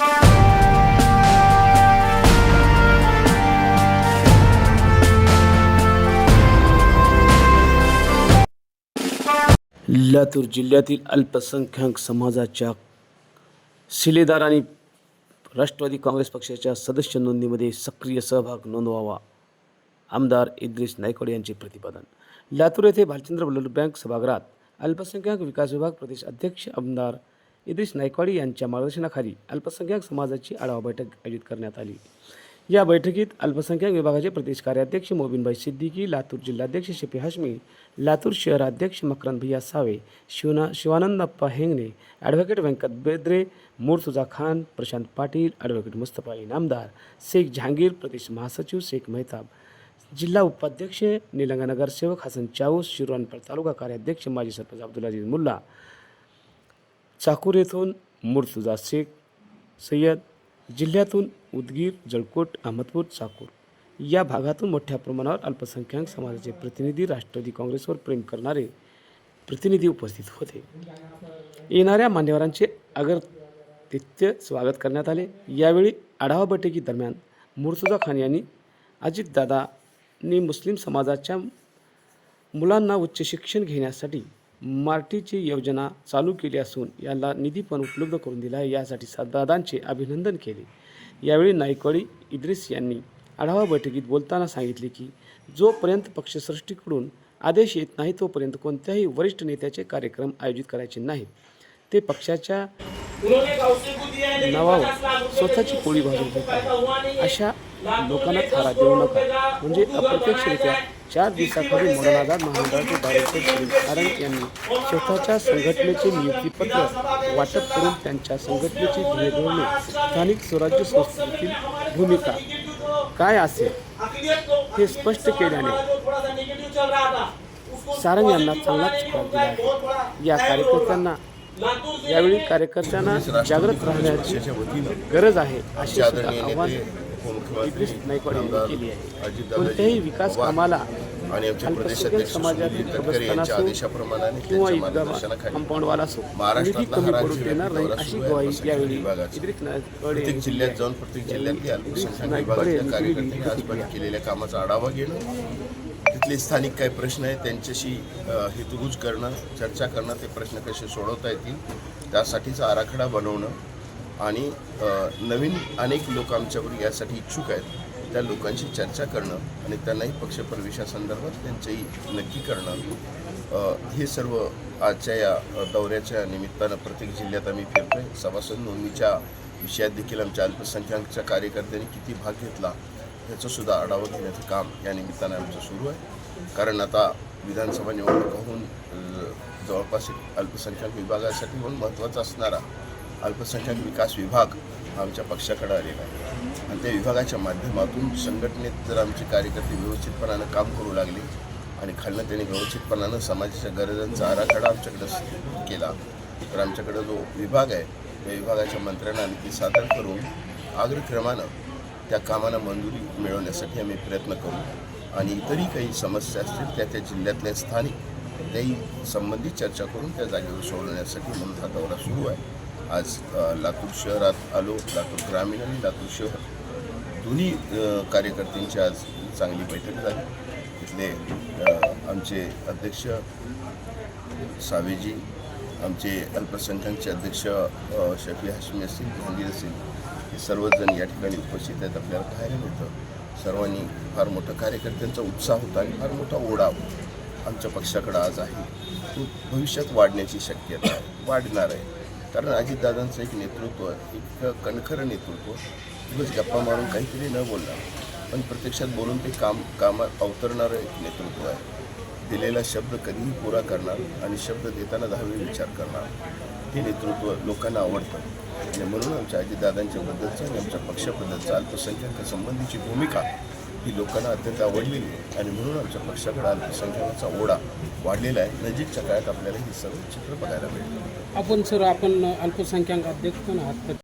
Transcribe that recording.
लातूर जिल्ह्यातील अल्पसंख्याक समाजाच्या शिलेदार आणि राष्ट्रवादी काँग्रेस पक्षाच्या सदस्य नोंदणीमध्ये सक्रिय सहभाग नोंदवावा. आमदार इद्रिस नायकवाडे यांचे प्रतिपादन. लातूर येथे भालचंद्र बल्लभ बँक सभागृहात अल्पसंख्याक विकास विभाग प्रदेश अध्यक्ष आमदार इद्रिस नायकवाडी यांच्या मार्गदर्शनाखाली अल्पसंख्याक समाजाची आढावा बैठक आयोजित करण्यात आली. या बैठकीत अल्पसंख्याक विभागाचे प्रदेश कार्याध्यक्ष मोबिनभाई सिद्दीकी लातूर जिल्हाध्यक्ष शिपी हाशमी लातूर शहराध्यक्ष मकरंद भैया सावे शिवना शिवानंदप्पा हेंगणे ॲडव्होकेट व्यंकट बेद्रे मुर्तुजा खान प्रशांत पाटील ॲडव्होकेट मुस्तफा इनामदार शेख जहांगीर प्रदेश महासचिव शेख मेहताब जिल्हा उपाध्यक्ष निलंगा नगरसेवक हसन चाऊस शिरवानपर तालुका कार्याध्यक्ष माजी सरपंच अब्दुल अजीज मुल्ला चाकूर येथून मुर्तुजा शेख सय्यद जिल्ह्यातून उदगीर जळकोट अहमदपूर चाकूर या भागातून मोठ्या प्रमाणावर अल्पसंख्याक समाजाचे प्रतिनिधी राष्ट्रवादी काँग्रेसवर प्रेम करणारे प्रतिनिधी उपस्थित होते. येणाऱ्या मान्यवरांचे अगरतित्य स्वागत करण्यात आले. यावेळी आढावा बैठकीदरम्यान मुर्तुजा खान यांनी अजितदादांनी मुस्लिम समाजाच्या मुलांना उच्च शिक्षण घेण्यासाठी मार्टीची योजना चालू केली असून याला निधी पण उपलब्ध करून दिला आहे. यासाठी दादांचे अभिनंदन केले. यावेळी नायकवाडी इद्रिस यांनी आढावा बैठकीत बोलताना सांगितले की जोपर्यंत पक्षसृष्टीकडून आदेश येत नाही तोपर्यंत कोणत्याही वरिष्ठ नेत्याचे कार्यक्रम आयोजित करायचे नाहीत. ते पक्षाच्या नावावर स्वतःची पोळी भाजून घेत अशा लोकांना थारा देऊ नका. म्हणजे अप्रत्यक्षरित्या चार दिवसाखाली मोडनादार महामंडळाचे डायरेक्टर श्री सारंग यांनी स्वतःच्या संघटनेचे नियुक्तीपत्र वाटप करून त्यांच्या संघटनेची ध्येय धोरणे स्थानिक स्वराज्य संस्थेतील भूमिका काय असेल हे स्पष्ट केल्याने सारंग यांना चांगलाच दिला आहे. या कार्यकर्त्यांना यावेळी कार्यकर्त्यांना जागृत राहण्याची गरज आहे अशी सुद्धा आव्हान केली आहे कोणत्याही विकास कामाला आणि आमचे प्रदेश अल्पसंख्याक अध्यक्ष समाजातील सुनील तटकरे कब्रस्तान यांच्या असो आदेशाप्रमाणे किंवा कंपाऊंडवाला असो महाराष्ट्रातला हा राज्य अशी ग्वाही यावेळी प्रत्येक जिल्ह्यात जाऊन. प्रत्येक जिल्ह्यातल्या अल्पसंख्याक कार्यकर्त्यांनी. आजपर्यंत केलेल्या कामाचा आढावा घेणं तिथले स्थानिक काही प्रश्न आहेत त्यांच्याशी हितगुज करणं चर्चा करणं ते प्रश्न कसे सोडवता येतील त्यासाठीचा आराखडा बनवणं आणि नवीन अनेक लोक आमच्यावर यासाठी इच्छुक आहेत. त्या लोकांशी चर्चा करणं आणि त्यांनाही पक्षप्रवेशासंदर्भात त्यांचंही नक्की करणं. हे सर्व आजच्या या दौऱ्याच्या निमित्तानं प्रत्येक जिल्ह्यात आम्ही फिरतोय. सभासद नोंदणीच्या विषयात देखील आमच्या अल्पसंख्याकच्या कार्यकर्त्यांनी किती भाग घेतला ह्याचंसुद्धा आढावा घेण्याचं काम या निमित्तानं आमचं सुरू आहे. कारण आता विधानसभा निवडणुका होऊन जवळपास एक अल्पसंख्याक विभागासाठी म्हणून महत्त्वाचा असणारा अल्पसंख्याक विकास विभाग आमच्या पक्षाकडे आलेला आहे. आणि त्या विभागाच्या माध्यमातून संघटनेत जर आमचे कार्यकर्ते व्यवस्थितपणानं काम करू लागले आणि खालनं त्यांनी व्यवस्थितपणानं समाजाच्या गरजांचा आराखडा आमच्याकडे केला तर आमच्याकडे जो विभाग आहे त्या विभागाच्या मंत्र्यांना आम्ही ती सादर करून आग्रक्रमानं त्या कामाला मंजुरी मिळवण्यासाठी आम्ही प्रयत्न करू. आणि इतरही काही समस्या असतील त्या त्या जिल्ह्यातल्या स्थानिक त्याही संबंधित चर्चा करून त्या जागेवर सोडवण्यासाठी म्हणून हा दौरा सुरू आहे. आज लातूर शहरात आलो लातूर ग्रामीण आणि लातूर शहर. दोन्ही कार्यकर्त्यांची आज चांगली बैठक झाली. तिथले आमचे अध्यक्ष सावेजी आमचे अल्पसंख्याकचे अध्यक्ष शफी हाशमी असतील जहांगीर असतील हे सर्वजण या ठिकाणी उपस्थित आहेत. आपल्याला पाहायला मिळतं. सर्वांनी फार मोठा कार्यकर्त्यांचा उत्साह होता आणि फार मोठा ओढा आमच्या पक्षाकडं आज आहे. तो भविष्यात वाढण्याची शक्यता आहे. वाढणार आहे. कारण अजितदादांचं एक नेतृत्व एक कणखरं नेतृत्व दिवस गप्पा मारून काहीतरी न बोलणार पण प्रत्यक्षात बोलून ते काम कामात अवतरणारं एक नेतृत्व आहे. दिलेला शब्द कधीही पुरा करणार आणि शब्द देताना दहावे विचार करणार. हे नेतृत्व लोकांना आवडतं. आणि म्हणून आमच्या अजितदादांच्या बद्दलचं आणि आमच्या पक्षाबद्दलचं अल्पसंख्याक संबंधीची भूमिका ही लोकांना अत्यंत आवडलेली आहे. आणि म्हणून आमच्या पक्षाकडे अल्पसंख्याकांचा ओढा वाढलेला आहे. नजीकच्या काळात आपल्याला हे सर्व चित्र बघायला मिळतं. आपण सर आपण अल्पसंख्याक अध्यक्ष पण आहात.